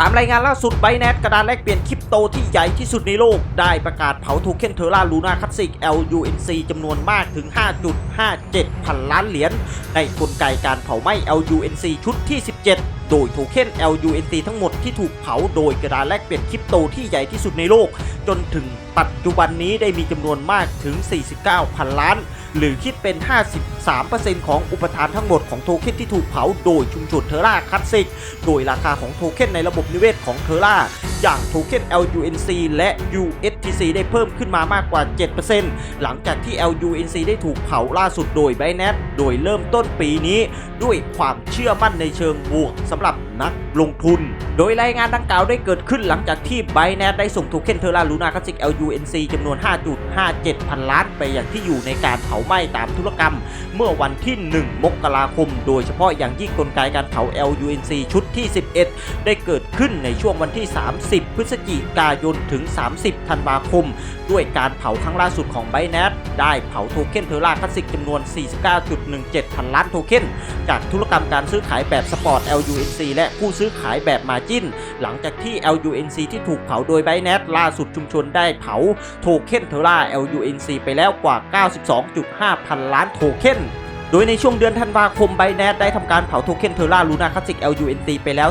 ตามรายงานล่าสุดไบแนทกระดานแลกเปลี่ยนคริปโตที่ใหญ่ที่สุดในโลก ได้ประกาศเผาโทเค็นเทอร่าลูนาคัตซิก LUNC จำนวนมากถึง 5.57 พันล้านเหรียญในกลไกการเผาไหม้ LUNC ชุดที่ 17 โดยโทเค็น LUNC ทั้งหมดที่ถูกเผาโดยกระดานแลกเปลี่ยนคริปโตที่ใหญ่ที่สุดในโลก จนถึงปัจจุบันนี้ได้มีจำนวนมากถึง 49 พันล้าน หรือคิดเป็น 53%ของอุปทานทั้งหมดของโทเค็นที่ถูกเผาโดยชุมชนเทอร่าคัตซิก โดยราคาของโทเค็นในระบบนิเวศของเทอร่าอย่างโทเค็น LUNC และ USTC ได้เพิ่มขึ้นมามากกว่า 7%หลังจากที่ LUNC ได้ถูกเผาล่าสุดโดย Binance โดยเริ่มต้นปีนี้ ด้วยความเชื่อมั่นในเชิงบวกสำหรับ นักลงทุน โดยรายงานดังกล่าวได้เกิดขึ้นหลังจากที่ b i n a n c ได้ส่งโทเค็นเทอร่าลูนาคัสิก LUNC จำนวน 5.57 พันล้านไปอย่างที่อยู่ในการเผาไหม้ตามธุรกรรม เมื่อวันที่ 1 มกราคม โดยเฉพาะอย่างยิ่งกลไกการเผา LUNC ชุดที่ 11 ได้เกิดขึ้นในช่วงวันที่ 30 พฤศจิกายนถึง 30 ธันวาคม ด้วยการเผาครั้งล่าสุดของ b i n a n c ได้เผาโทเค็นเทอร่าคลาสสิกจำนวน 49.17 พันล้านโทเค็นจากธุรกรรมการซื้อขายแบบสปอร์ต LUNC และผู้ซื้อขายแบบมาจินหลังจากที่ LUNC ที่ถูกเผาโดยไบแนทล่าสุดชุมชนได้เผาโทเค็นเทอร่า LUNC ไปแล้วกว่า 92.5 พันล้านโทเค็น ดยในช่วงเดือนธันวาคมไบแน e ได้ทำการเผาโทเค็นเทอร่าลูนาคลาสสิก LUNC ไปแล้ว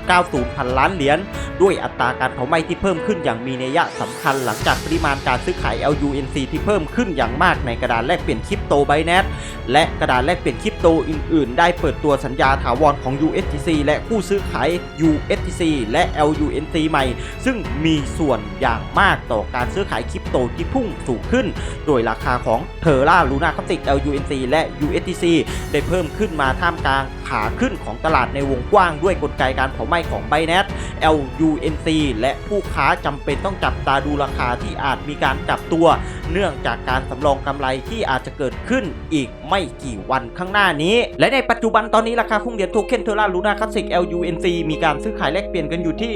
3.90 พันล้านเหรียญ ด้วยอัตราการเผาไหม้ที่เพิ่มขึ้นอย่างมีนัยสำคัญหลังจากปริมาณการซื้อขาย LUNC ที่เพิ่มขึ้นอย่างมากในกระดานแลกเปลี่ยนคริปโตไบแน e และกระดานแลกเปลี่ยนคริปโตอื่นๆ ได้เปิดตัวสัญญาถาวรของ USTC และผู้ซื้อขาย USTC และ LUNC ใหม่ ซึ่งมีส่วนอย่างมากต่อการซื้อขายคริปโตที่พุ่งสูงขึ้น โดยราคาของเทอร่าลูนาคลาสสิก LUNC และ US USTC ได้เพิ่มขึ้นมาท่ามกลางขาขึ้นของตลาดในวงกว้างด้วยกลไกการเผาไหม้ของ Binance LUNC และผู้ค้าจำเป็นต้องจับตาดูราคาที่อาจมีการกลับตัว เนื่องจากการสำรองกำไรที่อาจจะเกิดขึ้นอีกไม่กี่วันข้างหน้านี้ และในปัจจุบันตอนนี้ราคาหุ้นเหรียญโทเค็นเทอร่าลูนาคลาสสิก LUNC มีการซื้อขายแลกเปลี่ยนกันอยู่ที่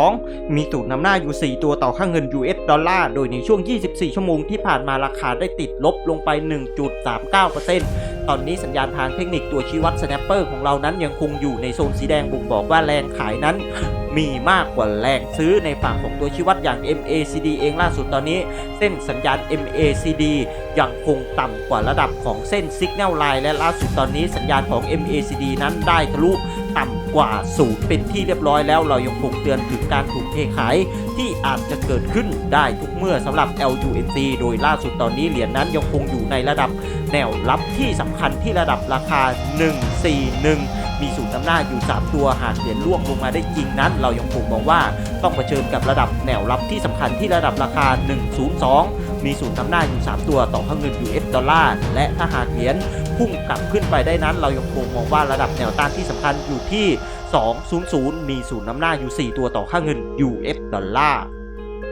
1422 มีสูตรนำหน้าอยู่ 4 ตัวต่อค่าเงิน US ดอลลาร์ โดยในช่วง 24 ชั่วโมงที่ผ่านมาราคาได้ติดลบลงไป 1.39ตอนนี้สัญญาณทางเทคนิคตัวชี้วัด snapper ของเรานั้นยังคงอยู่ในโซนสีแดงบ่งบอกว่าแรงขายนั้นมีมากกว่าแรงซื้อในฝั่งของตัวชี้วัดอย่าง MACD เองล่าสุดตอนนี้ เส้นสัญญาณ MACD ยังคงต่ำกว่าระดับของเส้น Signal Line และล่าสุดตอนนี้สัญญาณของ MACD นั้นได้ทะลุต่ำกว่าศูนย์เป็นที่เรียบร้อยแล้วเรายังคงเตือนถึงการถูกเทขาย ที่อาจจะเกิดขึ้นได้ทุกเมื่อสำหรับ LUNC โดยล่าสุดตอนนี้เหรียญนั้นยังคงอยู่ในระดับ แนวรับที่สำคัญที่ระดับราคา 141 มีสูตรนำหน้าอยู่ 3 ตัวหากเหรียญล่วงลงมาได้จริงนั้น เรายังคงมองว่าต้องเผชิญกับระดับแนวรับที่สำคัญที่ระดับราคา 102 มีสูตรนำหน้าอยู่ 3 ตัวต่อค่าเงิน US ดอลลาร์และถ้าหากเหรียญพุ่งกลับขึ้นไปได้นั้น เรายังคงมองว่าระดับแนวต้านที่สำคัญอยู่ที่ 200 มีสูตรนำหน้าอยู่ 4 ตัวต่อค่าเงิน US ดอลลาร์